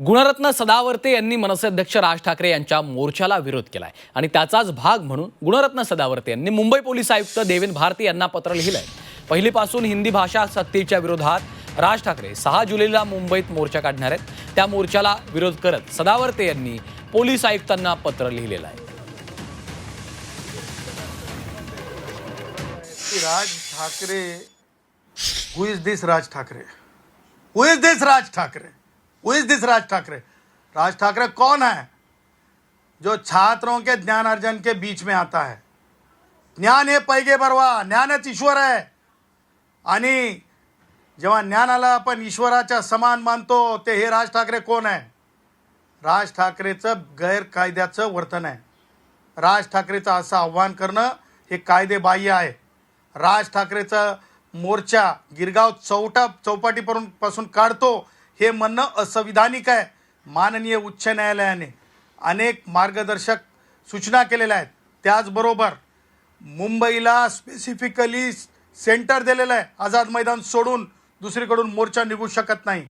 गुणरत्न सदावर्ते यांनी मनसे अध्यक्ष राज ठाकरे यांच्या मोर्चाला विरोध केलाय. आणि त्याचाच भाग म्हणून गुणरत्न सदावर्ते यांनी मुंबई पोलीस आयुक्त देवेंद्र भारती यांना पत्र लिहिलंय. पहिलीपासून हिंदी भाषा सक्तीच्या विरोधात राज ठाकरे सहा जुलैला मुंबईत मोर्चा काढणार आहेत. त्या मोर्चाला विरोध करत सदावर्ते यांनी पोलीस आयुक्तांना पत्र लिहिलेलं आहे. Raj Thackeray who is this Raj Thackeray? Who is this Raj Thackeray? Who is this Raj Thackeray Raj Thackeray कौन है? जो छात्रों के ज्ञान अर्जन के बीच में आता है। ज्ञान हे पैगे बरवा ज्ञानच ईश्वर आहे आणि जेव्हा ज्ञानाला आपण ईश्वराच्या समान मानतो ते हे राज ठाकरे कोण आहे? राज ठाकरेचं गैरकायद्याचं वर्तन आहे. राज ठाकरेचं असं आव्हान करणं हे कायदेबाह्य आहे. राज ठाकरेचं मोर्चा गिरगाव चौटा चौपाटीपासून पासून काढतो हे म्हणणं असंविधानिक आहे. माननीय उच्च न्यायालयाने अनेक मार्गदर्शक सूचना केलेल्या आहेत. त्याचबरोबर मुंबईला स्पेसिफिकली सेंटर दिलेलं आहे. आझाद मैदान सोडून दुसरीकडून मोर्चा निघू शकत नाही.